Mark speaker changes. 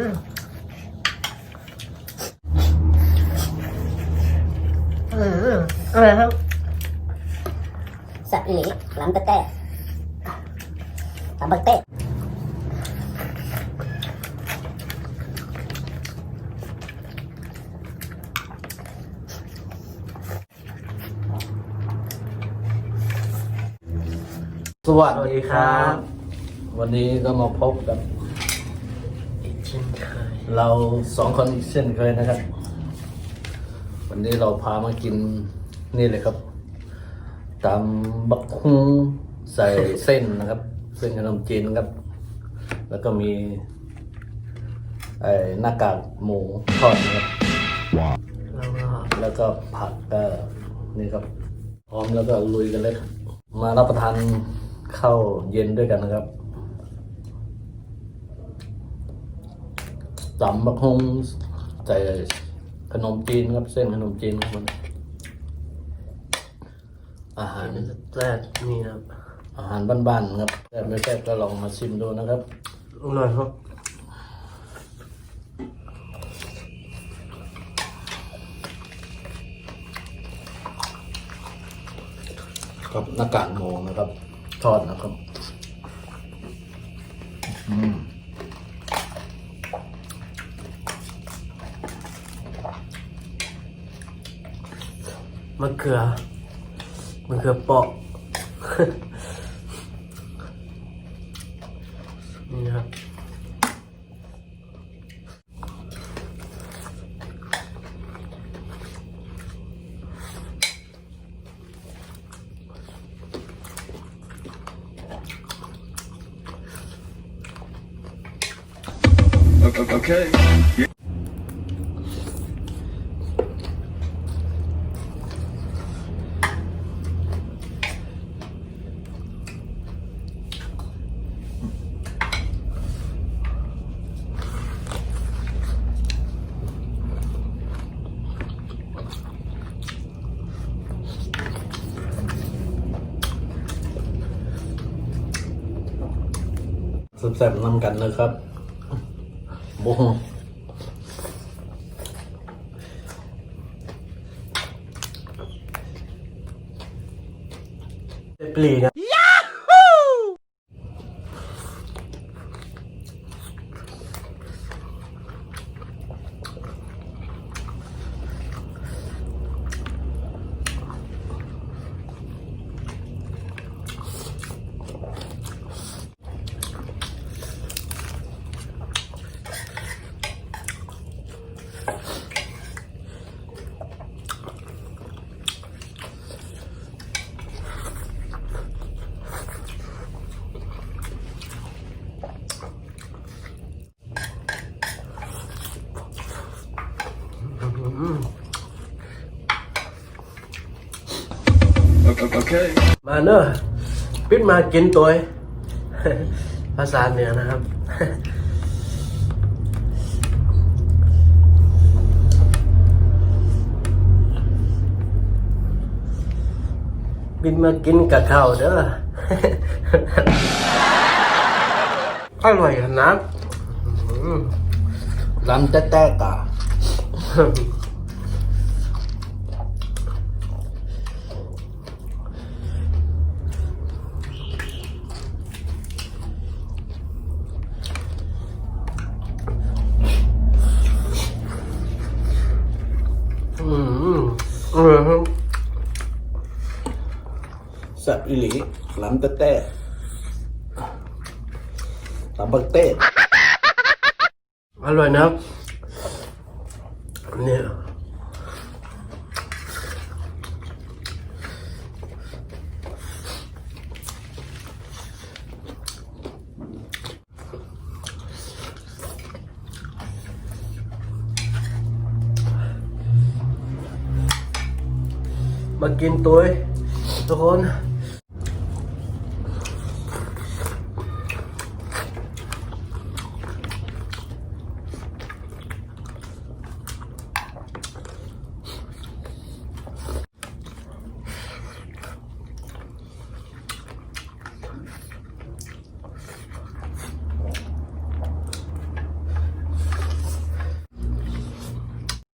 Speaker 1: อืมอะไรครับ
Speaker 2: แซ่บอีหลีล้ำแต่แต่ตำบักเต้
Speaker 3: สวัสดีครับ วันนี้ก็มาพบกับ
Speaker 1: เช่นเคย
Speaker 3: เราสองคนอีกเช่นเคยนะครับ วันนี้เราพามากินนี่เลยครับตำบักฮุงใส่เส้นนะครับ เส้นขนมจีนครับ แล้วก็มีไอ้หน้ากากหมูทอดนะครับ
Speaker 1: แล้วก็
Speaker 3: แล้วก็ผักก็นี่ครับ พร้อมแล้วก็ลุยกันเลยครับมารับประทานข้าวเย็นด้วยกันนะครับ ตำบักฮงใส่ขนมจีนครับ เส้นขนมจีนครับมันอาหาร
Speaker 1: แรกนี่ครับ
Speaker 3: อาหารบ้านๆครับแต่ไม่แซ่บก็ลองมาชิมดูนะครับ
Speaker 1: อร่อยครับ
Speaker 3: กับหน้ากากหมูนะครับ ทอดนะครับ อืม
Speaker 1: มะเขือมะเขือเปอกนี่นะครับ
Speaker 4: Okay.
Speaker 3: แซ่บๆน้ำกันเลยครับโอ้งเป
Speaker 1: ลีนะ
Speaker 4: Okay.
Speaker 1: มาเนอะปิดมากินตัวภาษาเหนือนะครับ บินมากินกับข้าวเด้ออร่อยขนาดอื้อ
Speaker 3: ร้านแต๊กๆอะ
Speaker 1: ออืมเออครับ
Speaker 3: แซ่บอีหลีร้านแต๊กๆตำบักเต้
Speaker 1: อร่อยนะครับเนี่ย magkintoy. Tukon.